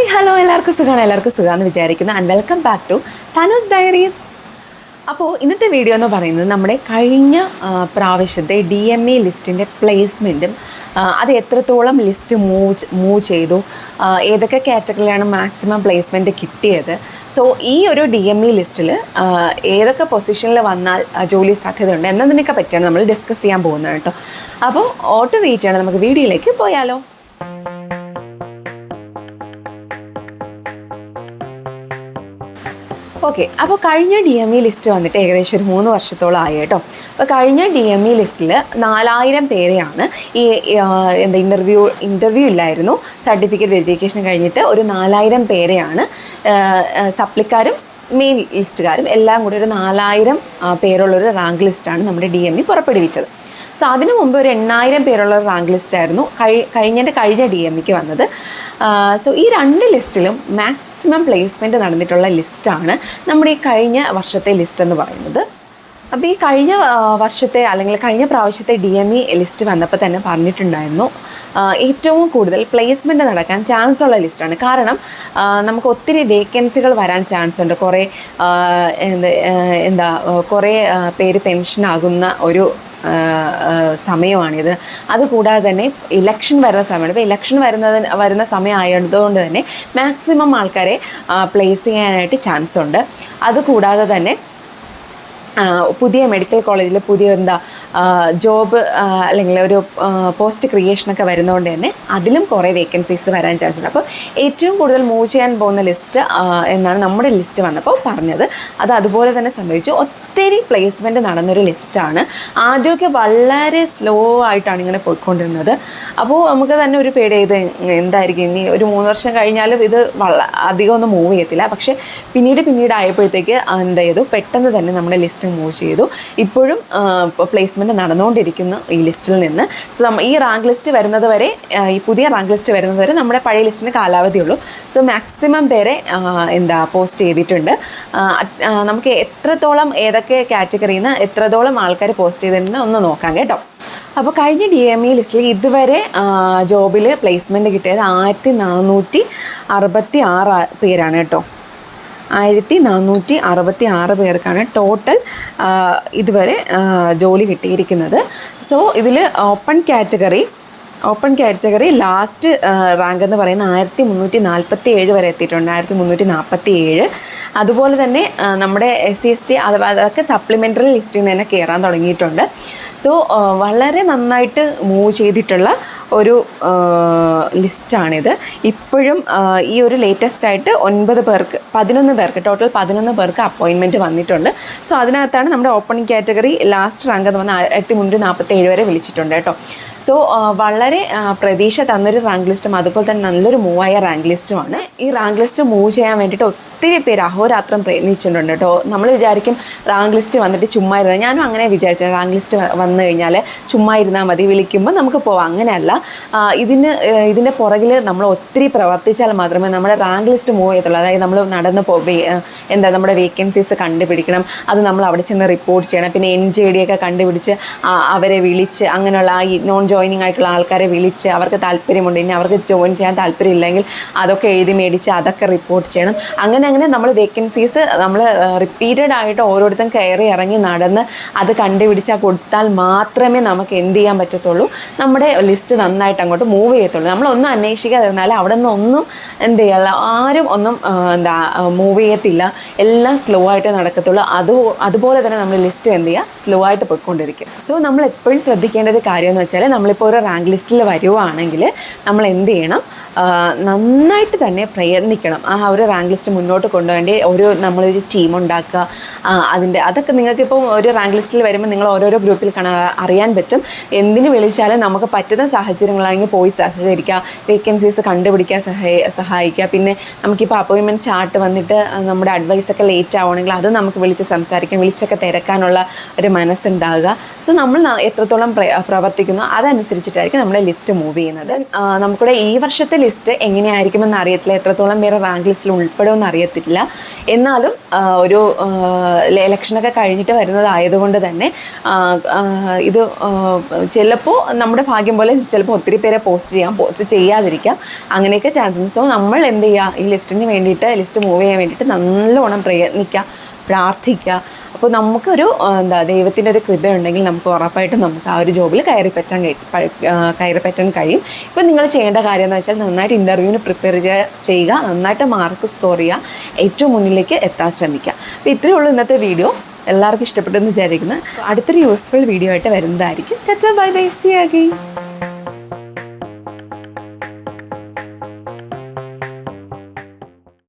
Hi hello എല്ലാവർക്കും സുഖമാണ്? എല്ലാവർക്കും സുഖമാണെന്ന് വിചാരിക്കുന്നു. And welcome back to Thanos Diaries അപ്പോൾ ഇന്നത്തെ വീഡിയോ എന്ന് പറയുന്നത് നമ്മുടെ കഴിഞ്ഞ പ്രാവശ്യത്തെ ഡി എം എ ലിസ്റ്റിന്റെ പ്ലേസ്മെന്റും അത് എത്രത്തോളം ലിസ്റ്റ് മൂവ് മൂവ് ചെയ്തു ഏതൊക്കെ കാറ്റഗറിയിലാണ് മാക്സിമം പ്ലേസ്മെന്റ് കിട്ടിയത്. സോ ഈ ഒരു ഡി എം ഇ ലിസ്റ്റിൽ ഏതൊക്കെ പൊസിഷനിൽ വന്നാൽ ജോലി സാധ്യതയുണ്ട് എന്നതിനൊക്കെ പറ്റിയാണ് നമ്മൾ ഡിസ്കസ് ചെയ്യാൻ പോകുന്നത് കേട്ടോ. അപ്പോൾ ഓട്ടോ വെയിറ്റ് ചെയ്യണം. നമുക്ക് വീഡിയോയിലേക്ക് പോയാലോ. ഓക്കെ അപ്പോൾ കഴിഞ്ഞ ഡി എം ഇ ലിസ്റ്റ് വന്നിട്ട് ഏകദേശം ഒരു മൂന്ന് വർഷത്തോളം ആയി കേട്ടോ. അപ്പോൾ കഴിഞ്ഞ ഡി എം ഇ ലിസ്റ്റിൽ നാലായിരം പേരെയാണ് ഈ എന്താ ഇന്റർവ്യൂ ഇന്റർവ്യൂ ഇല്ലായിരുന്നു. സർട്ടിഫിക്കറ്റ് വെരിഫിക്കേഷൻ കഴിഞ്ഞിട്ട് ഒരു നാലായിരം പേരെയാണ് സപ്ലിക്കാരും മെയിൻ ലിസ്റ്റുകാരും എല്ലാം കൂടി ഒരു നാലായിരം പേരുള്ളൊരു റാങ്ക് ലിസ്റ്റാണ് നമ്മുടെ ഡി എം ഇ പുറപ്പെടുവിച്ചത്. സോ അതിനു മുമ്പ് ഒരു എണ്ണായിരം പേരുള്ള റാങ്ക് ലിസ്റ്റ് ആയിരുന്നു. കഴി കഴിഞ്ഞതിന്റെ കഴിഞ്ഞ ഡി എം ഇക്ക് വന്നത്. സോ ഈ രണ്ട് ലിസ്റ്റിലും മാക്സിമം പ്ലേസ്മെന്റ് നടന്നിട്ടുള്ള ലിസ്റ്റാണ് നമ്മുടെ ഈ കഴിഞ്ഞ വർഷത്തെ ലിസ്റ്റ് എന്ന് പറയുന്നത്. അപ്പോൾ ഈ കഴിഞ്ഞ വർഷത്തെ അല്ലെങ്കിൽ കഴിഞ്ഞ പ്രാവശ്യത്തെ ഡി എം ഇ ലിസ്റ്റ് വന്നപ്പോൾ തന്നെ പറഞ്ഞിട്ടുണ്ടായിരുന്നു. ഏറ്റവും കൂടുതൽ പ്ലേസ്മെന്റ് നടക്കാൻ ചാൻസ് ഉള്ള ലിസ്റ്റാണ് കാരണം നമുക്ക് ഒത്തിരി വേക്കൻസികൾ വരാൻ ചാൻസ് ഉണ്ട്. കുറേ എന്താ കുറേ പേര് പെൻഷനാകുന്ന ഒരു സമയമാണിത്. അതുകൂടാതെ തന്നെ ഇലക്ഷൻ വരുന്ന സമയമാണ്. ഇപ്പോൾ ഇലക്ഷൻ വരുന്നത് വരുന്ന സമയമായതുകൊണ്ട് തന്നെ മാക്സിമം ആൾക്കാരെ പ്ലേസ് ചെയ്യാനായിട്ട് ചാൻസ് ഉണ്ട്. അതുകൂടാതെ തന്നെ പുതിയ മെഡിക്കൽ കോളേജിൽ പുതിയ എന്താ ജോബ് അല്ലെങ്കിൽ ഒരു പോസ്റ്റ് ക്രിയേഷനൊക്കെ വരുന്നതുകൊണ്ട് തന്നെ അതിലും കുറേ വേക്കൻസീസ് വരാൻ ചാൻസ് ഉണ്ട്. അപ്പോൾ ഏറ്റവും കൂടുതൽ മൂവ് ചെയ്യാൻ പോകുന്ന ലിസ്റ്റ് എന്നാണ് നമ്മുടെ ലിസ്റ്റ് വന്നപ്പോൾ പറഞ്ഞത്. അത് അതുപോലെ തന്നെ സംഭവിച്ചു. ഒത്തിരി പ്ലേസ്മെന്റ് നടന്നൊരു ലിസ്റ്റാണ് ആദ്യമൊക്കെ വളരെ സ്ലോ ആയിട്ടാണ് ഇങ്ങനെ പോയിക്കൊണ്ടിരുന്നത്. അപ്പോൾ നമുക്ക് തന്നെ ഒരു പേടി ഇത് എന്തായിരിക്കും? ഇനി ഒരു മൂന്ന് വർഷം കഴിഞ്ഞാലും ഇത് വള അധികം ഒന്നും മൂവ് ചെയ്യത്തില്ല. പക്ഷേ പിന്നീട് പിന്നീട് ആയപ്പോഴത്തേക്ക് എന്ത് ചെയ്തു? പെട്ടെന്ന് തന്നെ നമ്മുടെ ലിസ്റ്റ് മൂവ് ചെയ്തു. ഇപ്പോഴും പ്ലേസ്മെന്റ് നടന്നുകൊണ്ടിരിക്കുന്നു ഈ ലിസ്റ്റിൽ നിന്ന്. സോ നമ്മൾ ഈ റാങ്ക് ലിസ്റ്റ് വരുന്നത് വരെ ഈ പുതിയ റാങ്ക് ലിസ്റ്റ് വരുന്നത് വരെ നമ്മുടെ പഴയ ലിസ്റ്റിന് കാലാവധിയുള്ളൂ സോ മാക്സിമം പേരെ എന്താ പോസ്റ്റ് ചെയ്തിട്ടുണ്ട്. നമുക്ക് എത്രത്തോളം ഏതൊക്കെ കാറ്റഗറിയിൽ നിന്ന് എത്രത്തോളം ആൾക്കാർ പോസ്റ്റ് ചെയ്തിട്ടുണ്ട് ഒന്ന് നോക്കാം കേട്ടോ. അപ്പോൾ കഴിഞ്ഞ ഡി എം ഇ ലിസ്റ്റിൽ ഇതുവരെ ജോബിൽ പ്ലേസ്മെന്റ് കിട്ടിയത് ആയിരത്തി നാനൂറ്റി അറുപത്തി ആറ് പേരാണ് കേട്ടോ. ആയിരത്തി നാനൂറ്റി അറുപത്തി ആറ് പേർക്കാണ് ടോട്ടൽ ഇതുവരെ ജോലി കിട്ടിയിരിക്കുന്നത്. സോ ഇതിൽ open category open category last rank എന്ന് പറയുന്ന ആയിരത്തി മുന്നൂറ്റി നാൽപ്പത്തി ഏഴ് വരെ എത്തിയിട്ടുണ്ട്. ആയിരത്തി മുന്നൂറ്റി നാൽപ്പത്തി ഏഴ് അതുപോലെ തന്നെ നമ്മുടെ എസ് സി എസ് ടി അഥവാ അതൊക്കെ സപ്ലിമെന്ററി ലിസ്റ്റിൽ നിന്ന് തന്നെ കയറാൻ തുടങ്ങിയിട്ടുണ്ട്. സോ വളരെ നന്നായിട്ട് മൂവ് ചെയ്തിട്ടുള്ള ഒരു ലിസ്റ്റാണിത് ഇപ്പോഴും ഈ ഒരു ലേറ്റസ്റ്റ് ആയിട്ട് ഒൻപത് പേർക്ക് പതിനൊന്ന് പേർക്ക് ടോട്ടൽ പതിനൊന്ന് പേർക്ക് അപ്പോയിൻമെന്റ് വന്നിട്ടുണ്ട്. സോ അതിനകത്താണ് നമ്മുടെ ഓപ്പണിംഗ് കാറ്റഗറി ലാസ്റ്റ് റാങ്ക് എന്ന് പറഞ്ഞാൽ ആയിരത്തി മുന്നൂറ്റി നാൽപ്പത്തി ഏഴ് വരെ വിളിച്ചിട്ടുണ്ട് കേട്ടോ. സോ വളരെ ആ, പ്രതീക്ഷ തന്നൊരു റാങ്ക് ലിസ്റ്റും അതുപോലെ തന്നെ നല്ലൊരു മൂവായ റാങ്ക് ലിസ്റ്റുമാണ് ഈ റാങ്ക് ലിസ്റ്റ് മൂവ് ചെയ്യാൻ വേണ്ടിയിട്ട് ഒത്തിരി പേര് അഹോരാത്രം പ്രയത്നിച്ചിട്ടുണ്ട് കേട്ടോ. നമ്മൾ വിചാരിക്കും റാങ്ക് ലിസ്റ്റ് വന്നിട്ട് ചുമ്മാ ഇരുന്നാൽ ഞാനും അങ്ങനെ വിചാരിച്ചു. റാങ്ക് ലിസ്റ്റ് വന്നു കഴിഞ്ഞാൽ ചുമ്മാ ഇരുന്നാൽ മതി വിളിക്കുമ്പോൾ നമുക്ക് പോവാം. അങ്ങനെയല്ല. ഇതിന് ഇതിന്റെ പുറകിൽ നമ്മൾ ഒത്തിരി പ്രവർത്തിച്ചാൽ മാത്രമേ നമ്മുടെ റാങ്ക് ലിസ്റ്റ് മൂവ് ചെയ്യത്തുള്ളൂ. അതായത് നമ്മൾ നടന്ന് പോ എന്താ നമ്മുടെ വേക്കൻസീസ് കണ്ടുപിടിക്കണം. അത് നമ്മൾ അവിടെ ചെന്ന് റിപ്പോർട്ട് ചെയ്യണം. പിന്നെ എൻ ജെ ഡി ഒക്കെ കണ്ടുപിടിച്ച് അവരെ വിളിച്ച് അങ്ങനെയുള്ള ഈ നോൺ ജോയിനിങ് ആയിട്ടുള്ള ആൾക്കാരെ വിളിച്ച് അവർക്ക് താല്പര്യമുണ്ട്. ഇനി അവർക്ക് ജോയിൻ ചെയ്യാൻ താല്പര്യമില്ലെങ്കിൽ അതൊക്കെ എഴുതി മേടിച്ച് അതൊക്കെ റിപ്പോർട്ട് ചെയ്യണം. അങ്ങനെ അങ്ങനെ നമ്മൾ വേക്കൻസീസ് നമ്മൾ റിപ്പീറ്റഡ് ആയിട്ട് ഓരോരുത്തരും കയറി ഇറങ്ങി നടന്ന് അത് കണ്ടുപിടിച്ചാൽ കൊടുത്താൽ മാത്രമേ നമുക്ക് എന്ത് ചെയ്യാൻ പറ്റത്തുള്ളൂ. നമ്മുടെ ലിസ്റ്റ് നന്നായിട്ട് അങ്ങോട്ട് മൂവ് ചെയ്യത്തുള്ളൂ. നമ്മളൊന്നും അന്വേഷിക്കാതിരുന്നാൽ അവിടെ നിന്ന് ഒന്നും എന്ത് ചെയ്യല്ല ആരും ഒന്നും എന്താ മൂവ് ചെയ്യത്തില്ല. എല്ലാം സ്ലോ ആയിട്ട് നടക്കത്തുള്ളൂ. അത് അതുപോലെ തന്നെ നമ്മൾ ലിസ്റ്റ് എന്ത് ചെയ്യുക സ്ലോ ആയിട്ട് പോയിക്കൊണ്ടിരിക്കും. സോ നമ്മൾ എപ്പോഴും ശ്രദ്ധിക്കേണ്ട ഒരു കാര്യം എന്ന് വെച്ചാൽ നമ്മളിപ്പോൾ ഒരു റാങ്ക് ലിസ്റ്റിൽ വരുവാണെങ്കിൽ നമ്മൾ എന്ത് ചെയ്യണം? നന്നായിട്ട് തന്നെ പ്രയത്നിക്കണം. ആ ഒരു റാങ്ക് ലിസ്റ്റ് മുന്നോട്ട് കൊണ്ടുവേണ്ടി ഒരു നമ്മളൊരു ടീം ഉണ്ടാക്കുക. അതിന്റെ അതൊക്കെ നിങ്ങൾക്കിപ്പം ഒരു റാങ്ക് ലിസ്റ്റിൽ വരുമ്പോൾ നിങ്ങൾ ഓരോരോ ഗ്രൂപ്പിൽ കാണാൻ അറിയാൻ പറ്റും. എന്തിന് വിളിച്ചാലും നമുക്ക് പറ്റുന്ന സാഹചര്യങ്ങളാണെങ്കിൽ പോയി സഹകരിക്കുക. വേക്കൻസീസ് കണ്ടുപിടിക്കാൻ സഹായി സഹായിക്കുക. പിന്നെ നമുക്കിപ്പോൾ അപ്പോയിൻമെന്റ് ചാർട്ട് വന്നിട്ട് നമ്മുടെ അഡ്വൈസൊക്കെ ലേറ്റ് ആവുകയാണെങ്കിൽ അത് നമുക്ക് വിളിച്ച് സംസാരിക്കാം. വിളിച്ചൊക്കെ തിരക്കാനുള്ള ഒരു മനസ്സുണ്ടാകുക സോ നമ്മൾ എത്രത്തോളം പ്രവർത്തിക്കുന്നു അതനുസരിച്ചിട്ടായിരിക്കും നമ്മുടെ ലിസ്റ്റ് മൂവ് ചെയ്യുന്നത്. നമുക്കിവിടെ ഈ വർഷത്തെ ലിസ്റ്റ് എങ്ങനെയായിരിക്കുമെന്ന് അറിയത്തില്ല. എത്രത്തോളം പേര് റാങ്ക് ലിസ്റ്റിൽ ഉൾപ്പെടുമെന്ന് അറിയത്തില്ല. ചെയ്യത്തില്ല എന്നാലും ഒരു ഇലക്ഷനൊക്കെ കഴിഞ്ഞിട്ട് വരുന്നതായതുകൊണ്ട് തന്നെ ഇത് ചിലപ്പോൾ നമ്മുടെ ഭാഗ്യം പോലെ ചിലപ്പോൾ ഒത്തിരി പേരെ പോസ്റ്റ് ചെയ്യാം പോസ്റ്റ് ചെയ്യാതിരിക്കാം. അങ്ങനെയൊക്കെ ചാൻസസ് സോ നമ്മൾ എന്ത് ചെയ്യുക ഈ ലിസ്റ്റിന് വേണ്ടിയിട്ട് ലിസ്റ്റ് മൂവ് ചെയ്യാൻ വേണ്ടിയിട്ട് നല്ലോണം പ്രയത്നിക്കുക പ്രാർത്ഥിക്കുക. അപ്പോൾ നമുക്കൊരു എന്താ ദൈവത്തിന്റെ ഒരു കൃപ ഉണ്ടെങ്കിൽ നമുക്ക് ഉറപ്പായിട്ടും നമുക്ക് ആ ഒരു ജോബിൽ കയറി പറ്റാൻ കയറി പറ്റാൻ കഴിയും. ഇപ്പോൾ നിങ്ങൾ ചെയ്യേണ്ട കാര്യം എന്ന് വെച്ചാൽ നന്നായിട്ട് ഇന്റർവ്യൂവിന് പ്രിപ്പയർ ചെയ്യുക. നന്നായിട്ട് മാർക്ക് സ്കോർ ചെയ്യുക. ഏറ്റവും മുന്നിലേക്ക് എത്താൻ ശ്രമിക്കുക. അപ്പോൾ ഇത്രയേ ഉള്ളൂ ഇന്നത്തെ വീഡിയോ എല്ലാവർക്കും ഇഷ്ടപ്പെട്ടു എന്ന് വിചാരിക്കുന്നത് അടുത്തൊരു യൂസ്ഫുൾ വീഡിയോ ആയിട്ട് വരുന്നതായിരിക്കും. Bye bye C again